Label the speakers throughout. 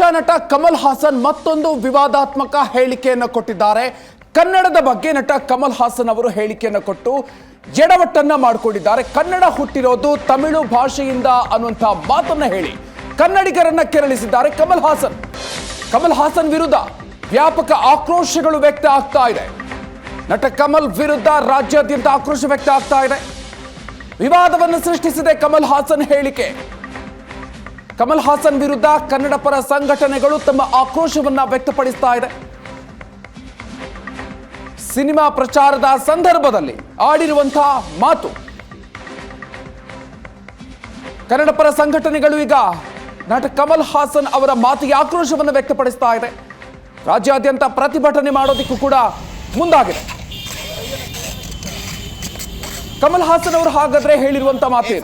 Speaker 1: ನಟ ಕಮಲ್ ಹಾಸನ್ ಮತ್ತೊಂದು ವಿವಾದಾತ್ಮಕ ಹೇಳಿಕೆಯನ್ನು ಕೊಟ್ಟಿದ್ದಾರೆ. ಕನ್ನಡದ ಬಗ್ಗೆ ನಟ ಕಮಲ್ ಹಾಸನ್ ಅವರು ಹೇಳಿಕೆಯನ್ನು ಕೊಟ್ಟು ಎಡವಟ್ಟನ್ನ ಮಾಡಿಕೊಂಡಿದ್ದಾರೆ. ಕನ್ನಡ ಹುಟ್ಟಿರೋದು ತಮಿಳು ಭಾಷೆಯಿಂದ ಅನ್ನುವಂಥ ಮಾತನ್ನ ಹೇಳಿ ಕನ್ನಡಿಗರನ್ನ ಕೆರಳಿಸಿದ್ದಾರೆ ಕಮಲ್ ಹಾಸನ್. ಕಮಲ್ ಹಾಸನ್ ವಿರುದ್ಧ ವ್ಯಾಪಕ ಆಕ್ರೋಶಗಳು ವ್ಯಕ್ತ ಆಗ್ತಾ ಇದೆ. ನಟ ಕಮಲ್ ವಿರುದ್ಧ ರಾಜ್ಯಾದ್ಯಂತ ಆಕ್ರೋಶ ವ್ಯಕ್ತ ಆಗ್ತಾ ಇದೆ. ವಿವಾದವನ್ನು ಸೃಷ್ಟಿಸಿದೆ ಕಮಲ್ ಹಾಸನ್ ಹೇಳಿಕೆ. ಕಮಲ್ ಹಾಸನ್ ವಿರುದ್ಧ ಕನ್ನಡ ಪರ ಸಂಘಟನೆಗಳು ತಮ್ಮ ಆಕ್ರೋಶವನ್ನ ವ್ಯಕ್ತಪಡಿಸ್ತಾ ಇದೆ. ಸಿನಿಮಾ ಪ್ರಚಾರದ ಸಂದರ್ಭದಲ್ಲಿ ಆಡಿರುವಂತಹ ಮಾತು. ಕನ್ನಡ ಪರ ಸಂಘಟನೆಗಳು ಈಗ ನಟ ಕಮಲ್ ಹಾಸನ್ ಅವರ ಮಾತಿಗೆ ಆಕ್ರೋಶವನ್ನು ವ್ಯಕ್ತಪಡಿಸ್ತಾ ಇದೆ. ರಾಜ್ಯಾದ್ಯಂತ ಪ್ರತಿಭಟನೆ ಮಾಡೋದಕ್ಕೂ ಕೂಡ ಮುಂದಾಗಿದೆ. ಕಮಲ್ ಹಾಸನ್ ಅವರು ಹಾಗಾದ್ರೆ ಹೇಳಿರುವಂತ ಮಾತು?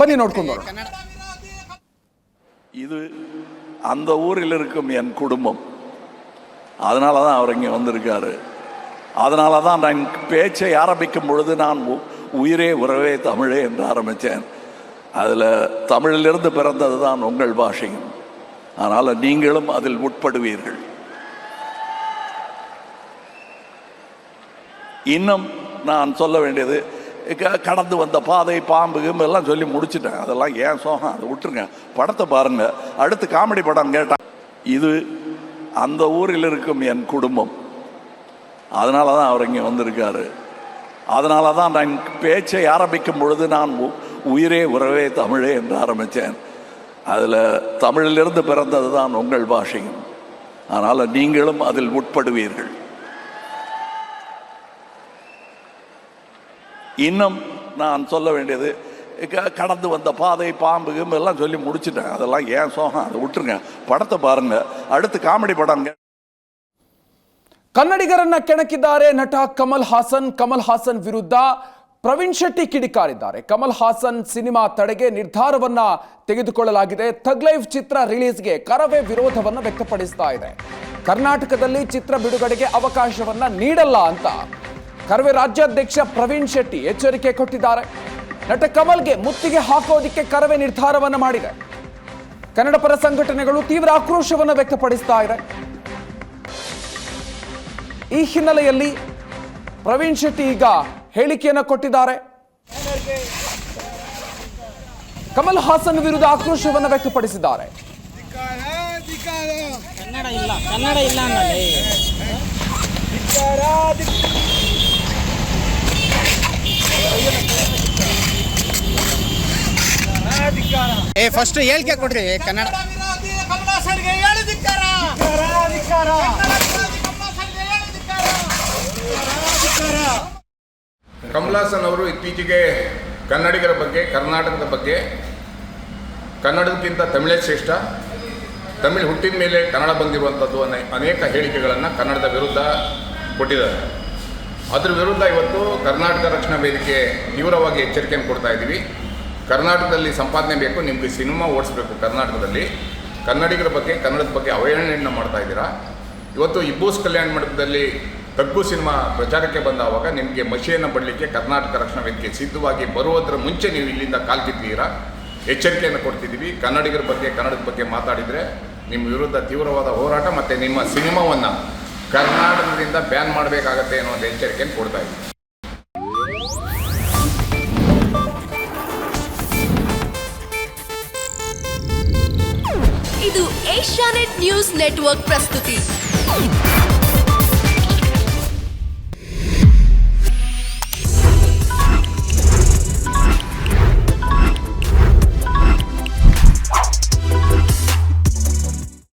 Speaker 1: ಬನ್ನಿ ನೋಡ್ಕೊಂಡು.
Speaker 2: இது அந்த ஊரில் இருக்கும் என் குடும்பம். அதனால தான் அவர் இங்கே வந்திருக்காரு. அதனால தான் நான் பேச்சை ஆரம்பிக்கும் பொழுது நான் உ- உயிரே உறவே தமிழே என்று ஆரம்பித்தேன். அதில் தமிழிலிருந்து பிறந்தது தான் உங்கள் பாஷையும். அதனால் நீங்களும் அதில் உட்படுவீர்கள். இன்னும் நான் சொல்ல வேண்டியது கடந்து வந்த பாதை பாம்பு கிம்பு எல்லாம் சொல்லி முடிச்சுட்டேன். அதெல்லாம் ஏன் சோகம்? அதை விட்டுருங்க. படத்தை பாருங்க. அடுத்து காமெடி படம் கேட்டான் இது அந்த ஊரில் இருக்கும் என் குடும்பம். அதனால தான் அவர் இங்கே வந்திருக்காரு. அதனால தான் நான் பேச்சை ஆரம்பிக்கும் பொழுது நான் உ- உயிரே உறவே தமிழே என்று ஆரம்பித்தேன். அதில் தமிழிலிருந்து பிறந்தது தான் உங்கள் பாஷையும். அதனால் நீங்களும் அதில் உட்படுவீர்கள். இன்னும் நான் சொல்ல வேண்டியது க- கடந்து வந்த பாதை பாம்பு கிம்பு எல்லாம் சொல்லி முடிச்சிட்டேன் அதெல்லாம் ஏன் சோகம் அதை விட்டுருங்க படத்தை பாருங்க அடுத்து காமெடி படம் கே-
Speaker 1: ಕನ್ನಡಿಗರನ್ನ ಕೆಣಕಿದ್ದಾರೆ ನಟ ಕಮಲ್ ಹಾಸನ್ ಕಮಲ್ ಹಾಸನ್ ವಿರುದ್ಧ ಪ್ರವೀಣ್ ಶೆಟ್ಟಿ ಕಿಡಿಕಾರಿದ್ದಾರೆ ಕಮಲ್ ಹಾಸನ್ ಸಿನಿಮಾ ತಡೆಗೆ ನಿರ್ಧಾರವನ್ನ ತೆಗೆದುಕೊಳ್ಳಲಾಗಿದೆ ಥಗ್ ಲೈಫ್ ಚಿತ್ರ ರಿಲೀಸ್ಗೆ ಕರವೇ ವಿರೋಧವನ್ನ ವ್ಯಕ್ತಪಡಿಸ್ತಾ ಇದೆ ಕರ್ನಾಟಕದಲ್ಲಿ ಚಿತ್ರ ಬಿಡುಗಡೆಗೆ ಅವಕಾಶವನ್ನ ನೀಡಲ್ಲ ಅಂತ ಕರವೇ ರಾಜ್ಯಾಧ್ಯಕ್ಷ ಪ್ರವೀಣ್ ಶೆಟ್ಟಿ ಎಚ್ಚರಿಕೆ ಕೊಟ್ಟಿದ್ದಾರೆ. ನಟ ಕಮಲ್ಗೆ ಮುತ್ತಿಗೆ ಹಾಕೋದಿಕ್ಕೆ ಕರವೇ ನಿರ್ಧಾರವನ್ನು ಮಾಡಿದೆ. ಕನ್ನಡ ಪರ ಸಂಘಟನೆಗಳು ತೀವ್ರ ಆಕ್ರೋಶವನ್ನು ವ್ಯಕ್ತಪಡಿಸ್ತಾ ಇದೆ. ಈ ಹಿನ್ನೆಲೆಯಲ್ಲಿ ಪ್ರವೀಣ್ ಶೆಟ್ಟಿ ಈಗ ಹೇಳಿಕೆಯನ್ನು ಕೊಟ್ಟಿದ್ದಾರೆ. ಕಮಲ್ ಹಾಸನ್ ವಿರುದ್ಧ ಆಕ್ರೋಶವನ್ನು ವ್ಯಕ್ತಪಡಿಸಿದ್ದಾರೆ.
Speaker 3: ಕನ್ನಡ ಇಲ್ಲ ಕನ್ನಡ ಇಲ್ಲ ಏ ಫಸ್ಟ್ ಹೇಳಿಕೆ ಕೊಡ್ರಿ ಕನ್ನಡ.
Speaker 4: ಕಮಲಾಸನ್ ಅವರು ಇತ್ತೀಚೆಗೆ ಕನ್ನಡಿಗರ ಬಗ್ಗೆ, ಕರ್ನಾಟಕದ ಬಗ್ಗೆ ಕನ್ನಡಕ್ಕಿಂತ ತಮಿಳೇ ಶ್ರೇಷ್ಠ, ತಮಿಳು ಹುಟ್ಟಿದ ಮೇಲೆ ಕನ್ನಡ ಬಂದಿರುವಂಥದ್ದು ಅನೇ ಅನೇಕ ಹೇಳಿಕೆಗಳನ್ನು ಕನ್ನಡದ ವಿರುದ್ಧ ಕೊಟ್ಟಿದ್ದಾರೆ. ಅದ್ರ ವಿರುದ್ಧ ಇವತ್ತು ಕರ್ನಾಟಕ ರಕ್ಷಣಾ ವೇದಿಕೆ ತೀವ್ರವಾಗಿ ಎಚ್ಚರಿಕೆಯನ್ನು ಕೊಡ್ತಾ ಇದ್ದೀವಿ. ಕರ್ನಾಟಕದಲ್ಲಿ ಸಂಪಾದನೆ ಬೇಕು, ನಿಮಗೆ ಸಿನಿಮಾ ಓಡಿಸ್ಬೇಕು ಕರ್ನಾಟಕದಲ್ಲಿ. ಕನ್ನಡಿಗರ ಬಗ್ಗೆ, ಕನ್ನಡದ ಬಗ್ಗೆ ಅವಹೇಳನೆಯನ್ನು ಮಾಡ್ತಾ ಇದ್ದೀರಾ? ಇವತ್ತು ಇಬ್ಬೂಸ್ ಕಲ್ಯಾಣ ಮಂಟಪದಲ್ಲಿ ತಗ್ಗು ಸಿನಿಮಾ ಪ್ರಚಾರಕ್ಕೆ ಬಂದಾವಾಗ ನಿಮಗೆ ಮಷಿಯನ್ನು ಬಡಲಿಕ್ಕೆ ಕರ್ನಾಟಕ ರಕ್ಷಣಾ ವೇದಿಕೆ ಸಿದ್ಧವಾಗಿ ಬರುವುದರ ಮುಂಚೆ ನೀವು ಇಲ್ಲಿಂದ ಕಾಲ್ಕಿದ್ದೀರಾ ಎಚ್ಚರಿಕೆಯನ್ನು ಕೊಡ್ತಿದ್ದೀವಿ. ಕನ್ನಡಿಗರ ಬಗ್ಗೆ, ಕನ್ನಡದ ಬಗ್ಗೆ ಮಾತಾಡಿದರೆ ನಿಮ್ಮ ವಿರುದ್ಧ ತೀವ್ರವಾದ ಹೋರಾಟ ಮತ್ತು ನಿಮ್ಮ ಸಿನಿಮಾವನ್ನು ಕರ್ನಾಟಕದಿಂದ ಬ್ಯಾನ್ ಮಾಡಬೇಕಾಗತ್ತೆ ಅನ್ನೋ ಒಂದು ಎಚ್ಚರಿಕೆಯನ್ನು ಕೊಡ್ತಾ ಇದ್ದೀವಿ
Speaker 5: ಇದು ಏಷ್ಯಾನೆಟ್ ನ್ಯೂಸ್ ನೆಟ್ವರ್ಕ್ ಪ್ರಸ್ತುತಿ.